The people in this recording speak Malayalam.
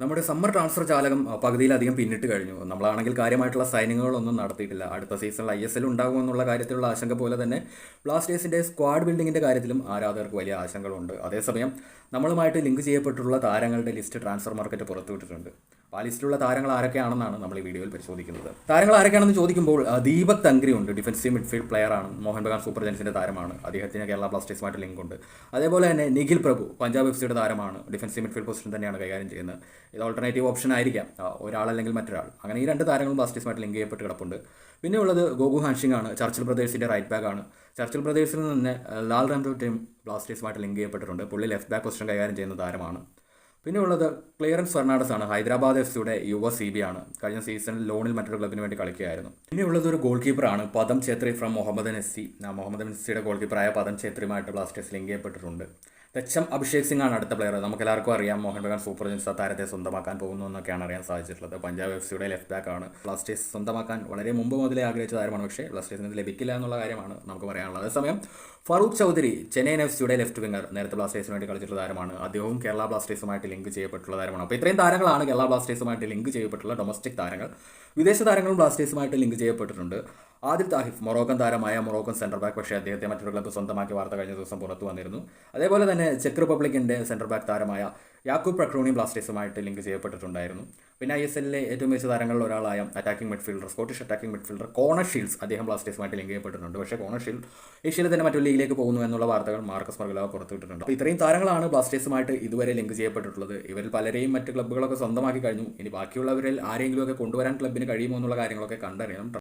നമ്മുടെ സമ്മർ ട്രാൻസ്ഫർ ജാലകം പകുതിയിലധികം പിന്നിട്ട് കഴിഞ്ഞു. നമ്മളാണെങ്കിൽ കാര്യമായിട്ടുള്ള സൈനിങ്ങുകളൊന്നും നടത്തിയിട്ടില്ല. അടുത്ത സീസണിൽ ഐ എസ് എൽ ഉണ്ടാകുമെന്നുള്ള കാര്യത്തിലുള്ള ആശങ്ക പോലെ തന്നെ ബ്ലാസ്റ്റേഴ്സിന്റെ സ്ക്വാഡ് ബിൽഡിങ്ങിന്റെ കാര്യത്തിലും ആരാധകർക്ക് വലിയ ആശങ്കകളുണ്ട്. അതേസമയം നമ്മളുമായിട്ട് ലിങ്ക് ചെയ്യപ്പെട്ടുള്ള താരങ്ങളുടെ ലിസ്റ്റ് ട്രാൻസ്ഫർ മാർക്കറ്റ് പുറത്തുവിട്ടിട്ടുണ്ട്. ആ ലിസ്റ്റിലുള്ള താരങ്ങൾ ആരൊക്കെയാണെന്നാണ് നമ്മൾ ഈ വീഡിയോയിൽ പരിശോധിക്കുന്നത്. താരങ്ങൾ ആരൊക്കെയാണെന്ന് ചോദിക്കുമ്പോൾ ദീപക് തങ്കരി ഉണ്ട് ഡിഫൻസീവ് മിഡ്ഫീൽഡ് പ്ലെയറാണ് മോഹൻ ബഗാൻ സൂപ്പർ ജൻസിന്റെ താരമാണ്. അദ്ദേഹത്തിന് കേരള ബ്ലാസ്റ്റേഴ്സുമായിട്ട് ലിങ്ക് ഉണ്ട്. അതേപോലെ തന്നെ നിഖിൽ പ്രഭു പഞ്ചാബ് എഫ് സിയുടെ താരമാണ്. ഡിഫൻസീവ് മിഡ്ഫീൽഡ് പൊസിഷൻ തന്നെയാണ് കൈകാര്യം ചെയ്യുന്നത്. ഇത് ഓൾട്ടർനേറ്റീവ് ഓപ്ഷൻ ആയിരിക്കാം. ഒരാളല്ലെങ്കിൽ മറ്റൊരാൾ. അങ്ങനെ ഈ രണ്ട് താരങ്ങളും ബ്ലാസ്റ്റേഴ്സുമായിട്ട് ലിങ്ക് ചെയ്യപ്പെട്ട് കിടപ്പുണ്ട്. പിന്നെ ഉള്ളത് ഗോകു ഹാൻഷിംഗ് ആണ്. ചർച്ചിൽ ബ്രദേഴ്സിന്റെ റൈറ്റ് ബാക്ക് ആണ്. ചർച്ചിൽ ബ്രദേഴ്സിൽ നിന്ന് ലാൽ റാംഡോ ടീം ബ്ലാസ്റ്റേഴ്സുമായിട്ട് ലിങ്ക് ചെയ്യപ്പെട്ടിട്ടുണ്ട്. പുള്ളി ലെഫ്റ്റ് ബാക്ക് പൊസിഷൻ കൈകാര്യം ചെയ്യുന്ന താരമാണ്. പിന്നെ ഉള്ളത് ക്ലിയറൻസ് ഫെർണാണ്ടസ് ആണ്. ഹൈദരാബാദ് എഫ് സിയുടെ യുവ സി ബി ആണ്. കഴിഞ്ഞ സീസണിൽ ലോണിൽ മറ്റൊരു ക്ലബിന് വേണ്ടി കളിക്കുകയായിരുന്നു. പിന്നെ ഉള്ളത് ഒരു goal കീപ്പറാണ് Padam Chhetri from Mohammed S C Mohammed S goal കീപ്പറായ Padam ഛേത്രിയുമായിട്ട് Blasters link ചെയ്യപ്പെട്ടിട്ടുണ്ട്. തെച്ചം അഭിഷേക് സിംഗ് ആണ് അടുത്ത പ്ലെയർ നമുക്ക് എല്ലാവർക്കും അറിയാം മോഹൻ ബഗാൻ സൂപ്പർ ജൻസ് താരത്തെ സ്വന്തമാക്കാൻ പോകുന്നു എന്നൊക്കെയാണ് അറിയാൻ സാധിച്ചിട്ടുള്ളത്. പഞ്ചാബ് എഫ് സിയുടെ ലെഫ്റ്റ് ബാക്ക് ആണ്. ബ്ലാസ്റ്റേഴ്സ് സ്വന്തമാക്കാൻ വളരെ മുമ്പ് മുതലേ ആഗ്രഹിച്ച താരമാണ്. പക്ഷേ ബ്ലാസ്റ്റേഴ്സിന് ലഭിക്കില്ല എന്നുള്ള കാര്യമാണ് നമുക്ക് പറയാനുള്ളത്. അതേസമയം ഫറൂഖ് ചൗധരി ചെന്നൈ എഫ് സിയുടെ ലെഫ്റ്റ് വിംഗർ നേരത്തെ ബ്ലാസ്റ്റേഴ്സിന് വേണ്ടി കളിച്ചിട്ടുള്ള താരമാണ്. അദ്ദേഹവും കേരള ബ്ലാസ്റ്റേഴ്സുമായിട്ട് ലിങ്ക് ചെയ്യപ്പെട്ടുള്ള താരമാണ്. അപ്പോൾ ഇത്രയും താരങ്ങളാണ് കേരള ബ്ലാസ്റ്റേഴ്സുമായിട്ട് ലിങ്ക് ചെയ്യപ്പെട്ടുള്ള ഡൊമസ്റ്റിക് താരങ്ങൾ. വിദേശ താരങ്ങളും ബ്ലാസ്റ്റേഴ്സുമായിട്ട് ലിങ്ക് ചെയ്യപ്പെട്ടിട്ടുണ്ട്. ആദിൽ താഹിഫ് മൊറോക്കൻ താരമായ മൊറോക്കൻ സെന്റർ ബാക്ക് പക്ഷേ അദ്ദേഹത്തെ മറ്റൊരു ക്ലബ്ബ് സ്വന്തമാക്കി വാർത്ത കഴിഞ്ഞ ദിവസം പുറത്തു വന്നിരുന്നു. അതേപോലെ തന്നെ ചെക്ക് റിപ്പബ്ലിക്കിന്റെ സെന്റർ ബാക്ക് താരമായ യാക്കൂബ് പ്രക്രൂണി ബ്ലാസ്റ്റേഴ്സുമായിട്ട് ലിങ്ക് ചെയ്യപ്പെട്ടിട്ടുണ്ടായിരുന്നു. പിന്നെ ഐ എസ് എല്ലിലെ ഏറ്റവും മികച്ച താരങ്ങളിൽ ഒരാളായ attacking midfielder Scottish attacking midfielder Connor Shiels അദ്ദേഹം ബ്ലാസ്റ്റേഴ്സുമായിട്ട് ലിങ്ക് ചെയ്യപ്പെട്ടിട്ടുണ്ട്. പക്ഷേ കോണർ ഷീൽഡ് ഏഷ്യയിലെ തന്നെ മറ്റൊരു ലീഗിലേക്ക് പോകുന്നു എന്നുള്ള വാർത്തകൾ മാർക്കസ് മർഗലാവ് പുറത്തുവിട്ടിട്ടുണ്ട്. അപ്പോൾ ഇത്രയും താരങ്ങളാണ് ബ്ലാസ്റ്റേഴ്സുമായിട്ട് ഇതുവരെ ലിങ്ക് ചെയ്യപ്പെട്ടിട്ടുള്ളത്. ഇവരിൽ പലരെയും മറ്റ് ക്ലബ്ബുകളൊക്കെ സ്വന്തമാക്കി കഴിഞ്ഞു. ഇനി ബാക്കിയുള്ളവരിൽ ആരെങ്കിലുമൊക്കെ കൊണ്ടുവരാൻ ക്ലബ്ബിന് കഴിയുമോ എന്നുള്ള കാര്യങ്ങളൊക്കെ കണ്ടറിയണം.